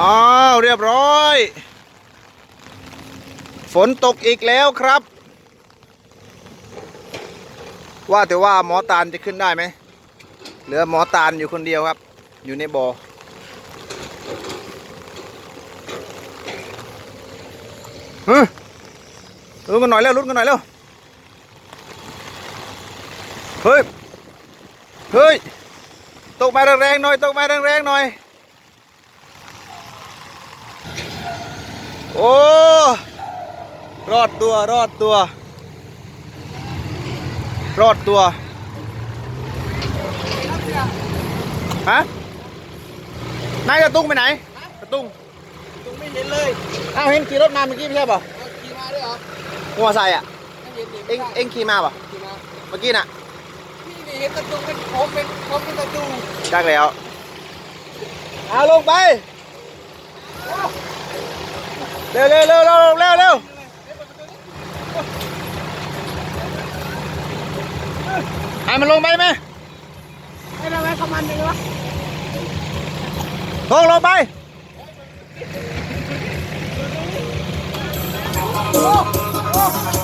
อ้าวเรียบร้อย ฝนตกอีกแล้วครับ ว่าแต่ว่าหมอตาลจะขึ้นได้ไหมเหลือหมอตาลอยู่คนเดียวครับ อยู่ในบ่อเฮ้ยลุ้นกันหน่อยเร็วลุ้นกันหน่อยเร็วเฮ้ยเฮ้ยตกมาแรงๆหน่อยตกมาแรงๆหน่อย โอ้ รอดตัว รอดตัว รอดตัว ฮะ นายกระตุ้งไปไหน กระตุ้งตรงไม่เห็นเลยอ้าวเห็นขี่รถมาเมื่อกี้ไม่ใช่ป่ะเอาขี่มาด้วยเหรอมอไซค์อะไม่เห็นนี่เอ็งเอ็งขี่มาป่ะขี่มา เมื่อกี้น่ะนี่นี่เห็นตะตุงเป็นผมเป็นผมเป็นตะตุงจักแล้ว เอาลงไป เร็วเร็วเร็วเร็วเร็วเร็วให้มันลงไปไหมให้เราไว้ขมันเลยวะทงลงไปไป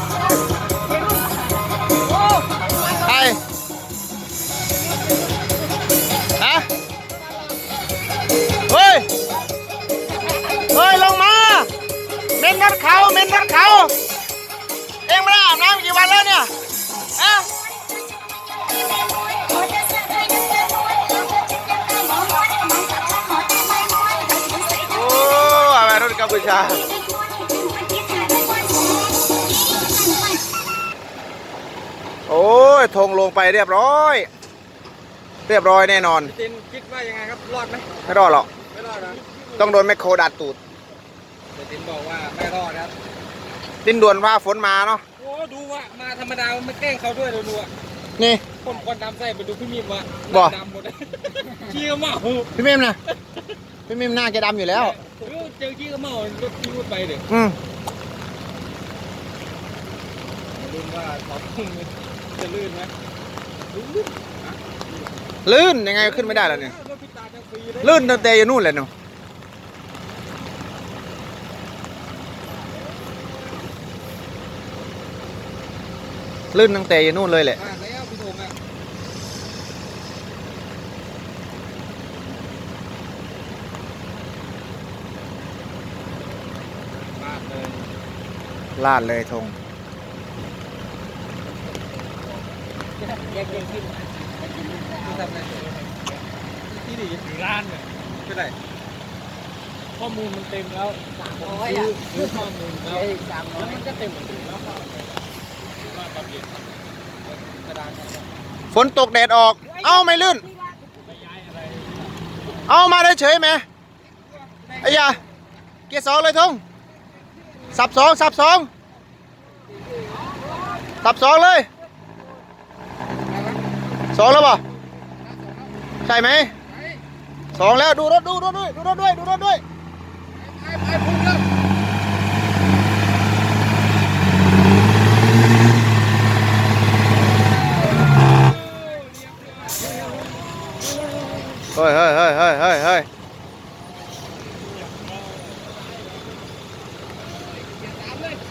ถเขาเม้นรถเขาเอ็งไม่ได้อาบน้ำกี่วันแล้วเนี่ยฮะโอ้อะไรรถกัมพูชาโอ้ยธงลงไปเรียบร้อย เรียบร้อยแน่นอนจินคิดว่ายังไงครับ รอดไหมไม่รอดหรอก ไม่รอดนะต้องโดนแมคโครดัดตูด แต่จินบอกว่าไม่รอดครับ ดินด่วนว่าฝนมาเนาะ โอ้ดูว่ามาธรรมดามันไม่แกล้งเขาด้วยเราดูอะนี่คนคนดำใส่ไปดูพี่มิมวะบ่ ดำหมดเลยขี้ก็เมาพี่มิมนะพี่มิมหน้าแกดำอยู่แล้ว เออเจอขี้ก็เมารถขี้พูดไปเด็กอืมลุ้นว่าตอนพุ่งจะลื่นไหมลื่นลื่นยังไงก็ขึ้นไม่ได้แล้วเนี่ย รถพี่ตาจะฟรีเลยลื่นตั้งแต่อยู่นู่นเลยเนาะ ลื่นตั้งแต่อยู่นู่นเลยแหละอะแล้วพี่ธงอะมากเลยลาดเลยธงแยกแยกขึ้นที่ทำอะไรที่ดีถึงร้านเนี่ยเป็นไรข้อมูลมันเต็มแล้วสามร้อยอะซื้อข้อมูลแล้วสามร้อยมันก็เต็มเหมือนเดิมแล้ว ฝนตกแดดออก เอ้าไม่ลื่นไปย้ายอะไรเอามาได้เฉยไหมไอ้ยาเกียร์สองเลยทงสับสองสับสองสับสองเลยสองแล้วป่ะใช่ไหมสองแล้วดูรถดูรถด้วยดูรถด้วยดูรถด้วยไปไปพุ่งแล้ว เฮ้ยเฮ้ยเฮ้ยเฮ้ยเฮ้ยเฮ้ย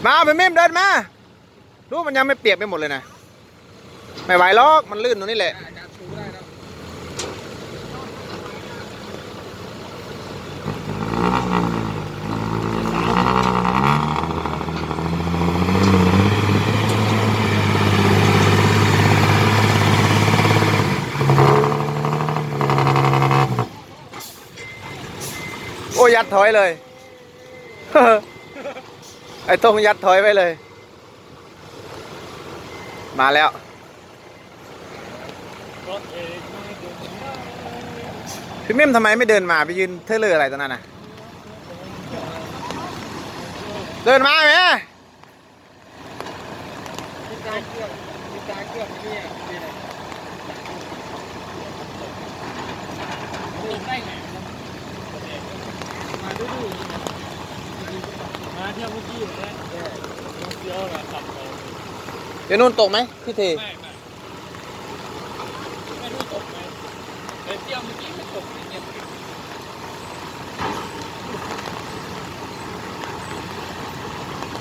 มาไปมิมเดินมาดูมันยังไม่เปียกไปหมดเลยนะ ไม่ไหวหรอก มันลื่นตรงนี้แหละ อาจารย์ชูได้แล้ว โอ้ยัดถอยเลย ไอ้ทงยัดถอยไปเลย มาแล้วรถเองไม่เดินพี่เม่มทำไมไม่เดินมาไปยืนเทเลอร์อะไรตรงนั้นน่ะ เดินมาไหมมีการเกือบมีการอบเนี่ย มเะดี๋ยวนู่นตกไหมพี่เทไม่ไม่ไม่รู้ตกไหมเดี๋เที่ยวเมื่อกี้ไม่ตกเนี่ย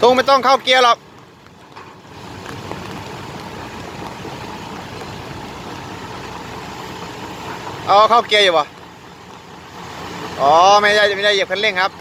ทงไม่ต้องเข้าเกียร์หรอกเอาเข้าเกียร์อยู่ปะ อ๋อไม่ได้ไม่ได้เหยียบคันเร่งครับ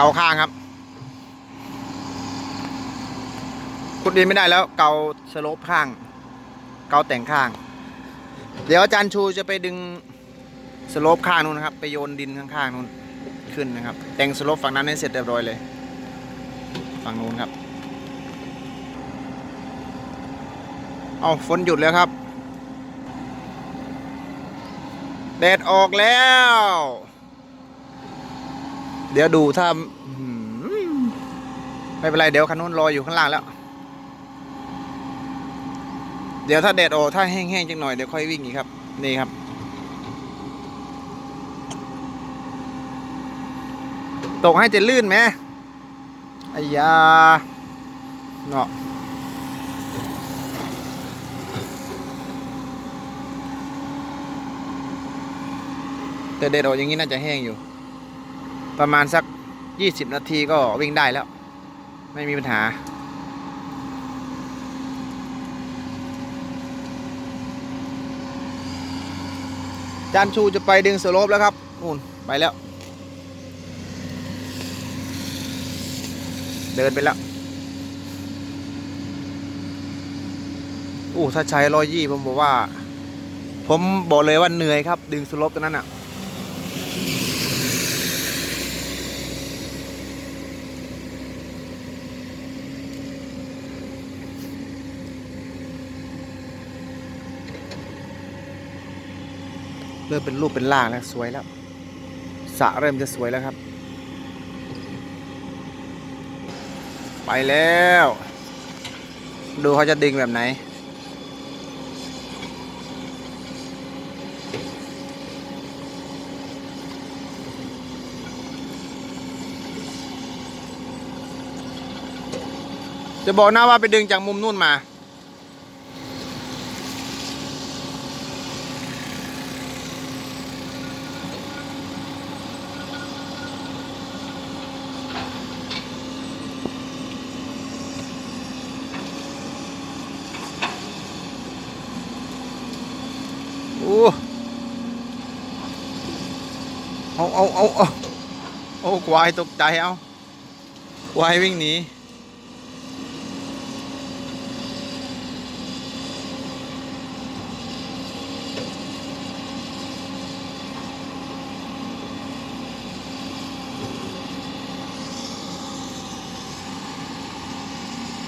เกาข้างครับขุดดินไม่ได้แล้วเกาสโลปข้าง เกาแต่งข้าง เดี๋ยวอาจารย์ชูจะไปดึงสโลปข้างนู้นนะครับ ไปโยนดินข้างๆนู้นขึ้นนะครับ แต่งสโลปฝั่งนั้นให้เสร็จเรียบร้อยเลย ฝั่งนู้นครับ เอาฝนหยุดแล้วครับแดดออกแล้ว เดี๋ยวดูถ้าไม่เป็นไรเดี๋ยวคันนู้นรออยู่ข้างล่างแล้ว เดี๋ยวถ้าแดดออกถ้าแห้งๆจังหน่อยเดี๋ยวค่อยวิ่งอีกครับ นี่ครับ ตกให้จะลื่นไหมไอ้ยาเนาะแต่แดดออกอย่างนี้น่าจะแห้งอยู่ ประมาณสัก 20 นาทีก็วิ่งได้แล้ว ไม่มีปัญหา จานชูจะไปดึงสโลปแล้วครับนู่นไปแล้ว เดินไปแล้วอู้ถ้าใช้ร้อยยี่ผมบอกว่า ผมบอกเลยว่าเหนื่อยครับ ดึงสโลปตัวนั้นอะ เริ่มเป็นรูปเป็นร่างแล้วสวยแล้วสระเริ่มจะสวยแล้วครับ ไปแล้ว ดูเขาจะดึงแบบไหน จะบอกนะว่าไปดึงจากมุมนู่นมา โอ้ เอาเอาเอาเอาโอ้ควายตกใจเอาควายวิ่งหนี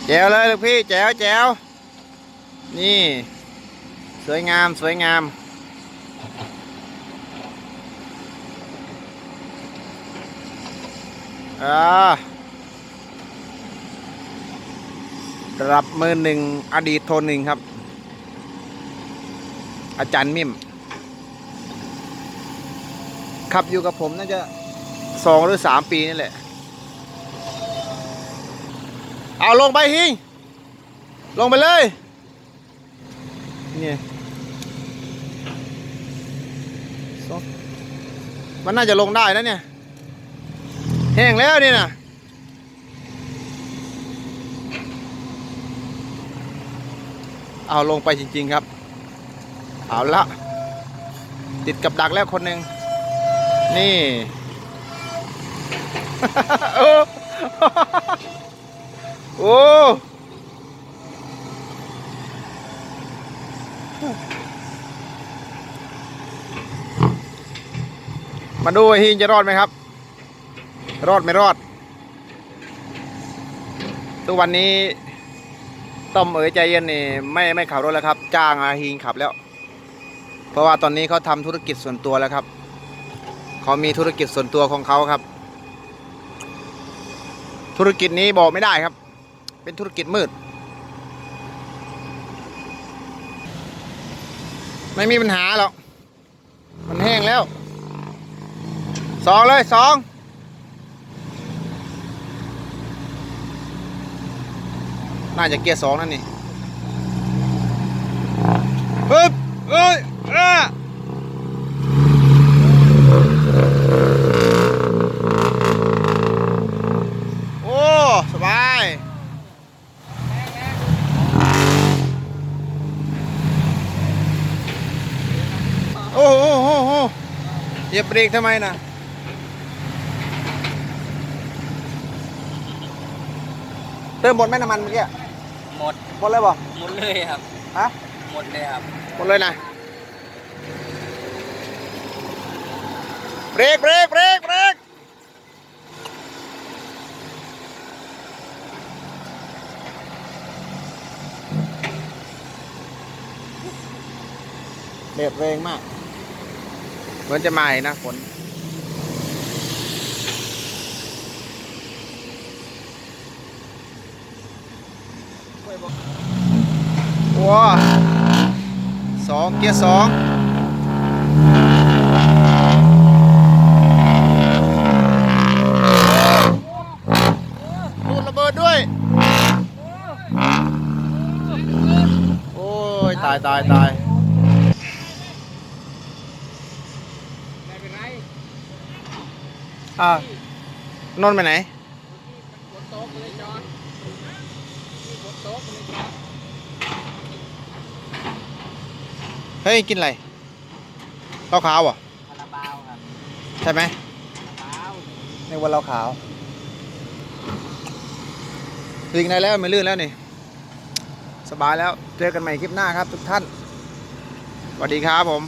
แจ๋วเลยลูกพี่แจ๋วแจ๋วนี่ สวยงามสวยงาม อ่ารับมือหนึ่งอดีตโทนหนึ่งครับ อาจารย์มิมขับอยู่กับผมน่าจะสองหรือสามปีนี่แหละ เอาลงไปฮิงลงไปเลยนี่มันน่าจะลงได้นะเนี่ย ห้งแล้วนี่นะเอาลงไปจริง ๆครับ เอาละ ติดกับดักแล้วคนหนึ่งนี่โอ้โอ้มาดูไอ้ฮิงจะรอดไหมครับ รอดไม่รอด ทุกวันนี้ต้อมเอ๋ยใจเย็นนี่ไม่ไม่ขับรถแล้วครับ จ้างอาฮิงขับแล้ว เพราะว่าตอนนี้เขาทำธุรกิจส่วนตัวแล้วครับเขามีธุรกิจส่วนตัวของเขาครับ ธุรกิจนี้บอกไม่ได้ครับ เป็นธุรกิจมืด ไม่มีปัญหาหรอกมันแห้งแล้วสองเลยสอง น่าจะเกียร์สองนั่นนี่ปึ๊บเอ้ยอะโอ้สบายโอ้โหโอ้โหเหยียบเบรกทำไมนะเติมหมดไหมน้ำมันเมื่อกี้ หมดหมดเลยบ่หมดเลยครับฮะหมดเลยครับหมดเลยนะเบรกเบรกเบรกเบรกเบรกแรงมากเหมือนจะมาอีกนะฝน ว้าสองเกียร์สองลูดระเบิดด้วย โอ้ย ตายตายตายไม่เป็นอนไปไหนฝนตกเลยจอดฝนตกเลยจอด เฮ้ยกินอะไรเหล้าขาวเหรอะคาราบาวครับใช่ไหมคาราบาวในวันเหล้าขาวถึงไหนแล้วไม่ลื่นแล้วนี่สบายแล้วเจอกันใหม่คลิปหน้าครับทุกท่านสวัสดีครับผม